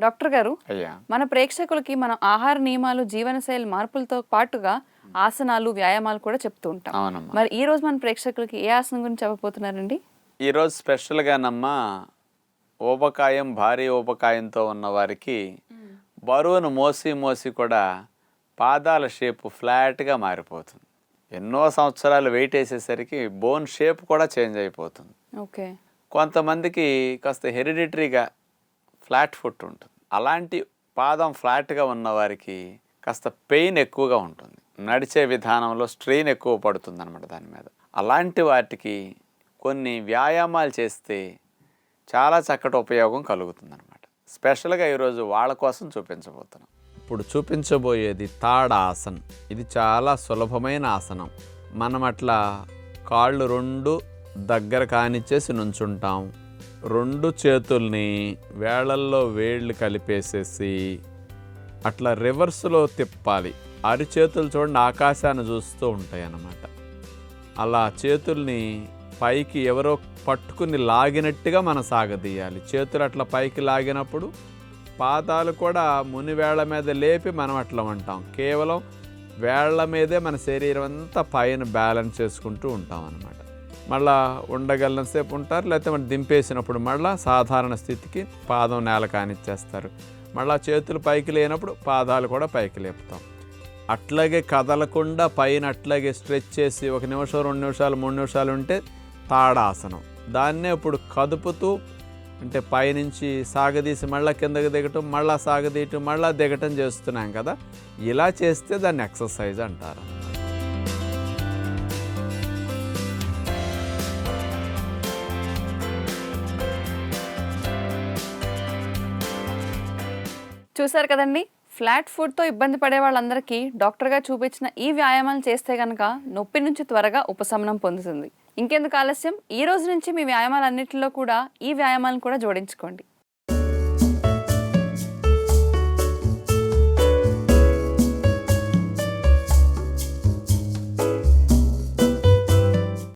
Doctor గారు అయ్యా. మన ప్రేక్షకులకి మనం ఆహార నియమాలు జీవనశైలి మార్పులతో పాటుగా ఆసనాలు వ్యాయామాలు కూడా చెప్తూ ఉంటాం. మరి ఈ రోజు మన ప్రేక్షకులకి ఏ ఆసనం గురించి చెప్పబోతున్నారండి? ఈరోజు స్పెషల్గానమ్మా ఊబకాయం భారీ ఊబకాయంతో ఉన్న వారికి బరువును మోసి మోసి కూడా పాదాల షేపు ఫ్లాట్గా మారిపోతుంది. ఎన్నో సంవత్సరాలు వెయిట్ వేసేసరికి బోన్ షేప్ కూడా చేంజ్ అయిపోతుంది. ఓకే. కొంతమందికి కాస్త హెరిడిటరీగా ఫ్లాట్ ఫుట్ ఉంటుంది. అలాంటి పాదం ఫ్లాట్గా ఉన్నవారికి కాస్త పెయిన్ ఎక్కువగా ఉంటుంది. నడిచే విధానంలో స్ట్రెయిన్ ఎక్కువ పడుతుంది అనమాట దాని మీద. అలాంటి వాటికి కొన్ని వ్యాయామాలు చేస్తే చాలా చక్కటి ఉపయోగం కలుగుతుంది అనమాట స్పెషల్గా ఈరోజు వాళ్ళ కోసం చూపించబోతున్నాం. ఇప్పుడు చూపించబోయేది తాడ ఆసన్. ఇది చాలా సులభమైన ఆసనం. మనం అట్లా కాళ్ళు రెండు దగ్గర కానిచ్చేసి నుంచుంటాం. రెండు చేతుల్ని వేళల్లో వేళ్ళు కలిపేసేసి అట్లా రివర్స్లో తిప్పాలి. అరిచేతులు చూడండి ఆకాశాన్ని చూస్తూ ఉంటాయి అన్నమాట అలా చేతుల్ని పైకి ఎవరో పట్టుకుని లాగినట్టుగా మనం సాగదీయాలి చేతులు అట్లా పైకి లాగినప్పుడు పాదాలు కూడా ముని వేళ్ళ మీద లేపి మనం అట్లా ఉంటాం. కేవలం వేళ్ళ మీదే మన శరీరం అంతా పైన బ్యాలెన్స్ చేసుకుంటూ ఉంటాం అన్నమాట మళ్ళా ఉండగలసేపు ఉంటారు లేకపోతే మనం దింపేసినప్పుడు మళ్ళా సాధారణ స్థితికి పాదం నేల కానిచ్చేస్తారు. మళ్ళా చేతులు పైకి లేనప్పుడు పాదాలు కూడా పైకి లేపుతాం. అట్లాగే కదలకుండా పైన అట్లాగే స్ట్రెచ్ చేసి ఒక నిమిషం రెండు నిమిషాలు మూడు నిమిషాలు ఉంటే తాడాసనం. దాన్నే ఇప్పుడు కదుపుతూ అంటే పైనుంచి సాగదీసి మళ్ళీ కిందకి దిగటం మళ్ళీ సాగదీయటం మళ్ళీ దిగటం చేస్తున్నాం కదా. ఇలా చేస్తే దాన్ని ఎక్సర్సైజ్ అంటారు. చూసారు కదండి? ఫ్లాట్ ఫుడ్తో ఇబ్బంది పడే వాళ్ళందరికీ డాక్టర్గా చూపించిన ఈ వ్యాయామాలు చేస్తే కనుక నొప్పి నుంచి త్వరగా ఉపశమనం పొందుతుంది. ఇంకెందుకు ఆలస్యం? ఈ రోజు నుంచి మీ వ్యాయామాలన్నింటిలో కూడా ఈ వ్యాయామాలను కూడా జోడించుకోండి.